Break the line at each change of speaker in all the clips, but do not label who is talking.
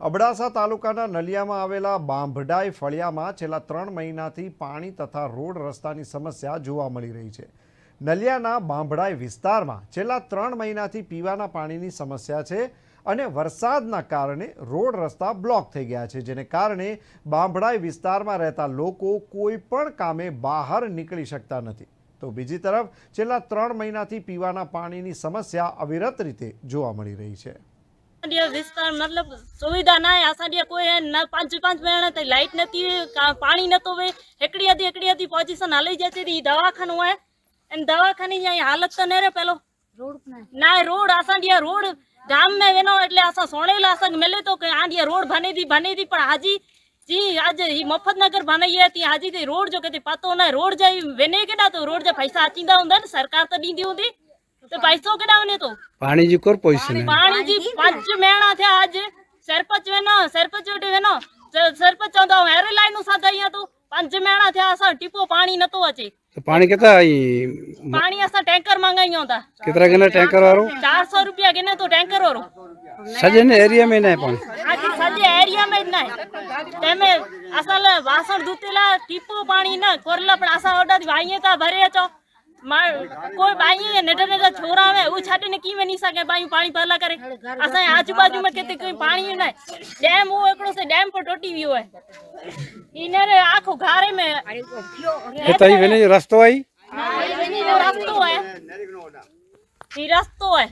અબડાસા તાલુકાના નલિયામાં આવેલા બાંભડાઈ ફળિયામાં છેલ્લા ત્રણ મહિનાથી પાણી તથા રોડ રસ્તાની સમસ્યા જોવા મળી રહી છે. નલિયાના બાંભડાઈ વિસ્તારમાં છેલ્લા ત્રણ મહિનાથી પીવાના પાણીની સમસ્યા છે અને વરસાદના કારણે રોડ રસ્તા બ્લોક થઈ ગયા છે, જેને કારણે બાંભડાઈ વિસ્તારમાં રહેતા લોકો કોઈ પણ કામે બહાર નીકળી શકતા નથી. તો બીજી તરફ, છેલ્લા ત્રણ મહિનાથી પીવાના પાણીની સમસ્યા અવિરત રીતે જોવા મળી રહી છે.
विस्तार मतलब सुविधा ना है असाडिया कोई है पाँच पाँच महीने तक लाइट नती हुई पानी न तो वे एकड़ी अधी एकड़ी अधी पोजीशन हाल ही जाती थी दवाखानो है इन दवाखानी जाए हालत तो नहीं रहे रोड ना है रोड असाडिया रोड गाम में वेनो એટલે असा सोणेला असा मिले तो के आडिया रोड बने दी बने दी पर हाजी जी आज ये मफत नगर बनाई है ती हाजी ती रोड जो के ती ना रोड जाई वेने के तो रोड जा पैसा आचिंदा हुंदा सरकार तो दीदी हुंदी તો પૈસો કેડાવ
ને તો પાણીજી કોર પૈસો
ને પાણીજી પાંચ મેણા થયા આજ. સરપંચ વેનો સરપંચ વેટે વેનો. સરપંચ તો હેરે લાઈનનું સાધા અહીંયા તો પાંચ મેણા થયા સર ટીપો પાણી નતો વચે
તો પાણી કેતા આઈ
પાણી આસા ટેન્કર મંગાઈયો હતા.
કેતરા કેને ટેન્કર વાળો?
400 રૂપિયા કેને તો ટેન્કર વાળો.
સજે ને એરિયા મે ના પાણી.
આજી સજે એરિયા મે જ ના તેમે અસલ વાસણ ધૂતેલા ટીપો પાણી ના કોરલા પણ આસા ઓડા વાઈએ તા ભરે છો. કોઈ બાઈ નેટા નેટા છોરા આવે એવું છાટીને કીવે નહીં શકે બાઈ પાણી પહેલા કરે. અસાય આજુબાજુમાં કેતે કોઈ પાણી નહીં ડેમ હોય એકડો છે ડેમ પર તોટી ગયો હોય. ઇનરે આખો ઘારે મે
એ તઈ વેને રસ્તો આઈ
હા એ વેને રસ્તો હોય. ઈ રસ્તો હોય.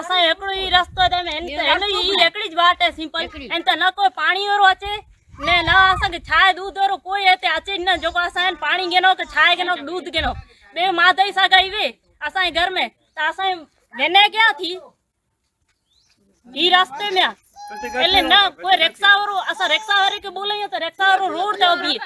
અસાય એકડો ઈ રસ્તો તમે એને ઈ એકડી જ વાટે સિમ્પલ એન તો ન કોઈ પાણી ઓર વાચે ને ના અસાંગે છાય દૂધ ઓર કોઈ એતે આચે ન જોકો અસાય પાણી ગેનો કે છાય ગેનો દૂધ ગેનો. गिनो ॿे माधई सां गई वे असांजे घर में त असां वेने ક્યાં થી ઈ રસ્તે में એટલે ન કોઈ रिक्शा वारो असां रिक्शा वारे खे बोलायूं त रिक्शा वारो रोड ते बीहे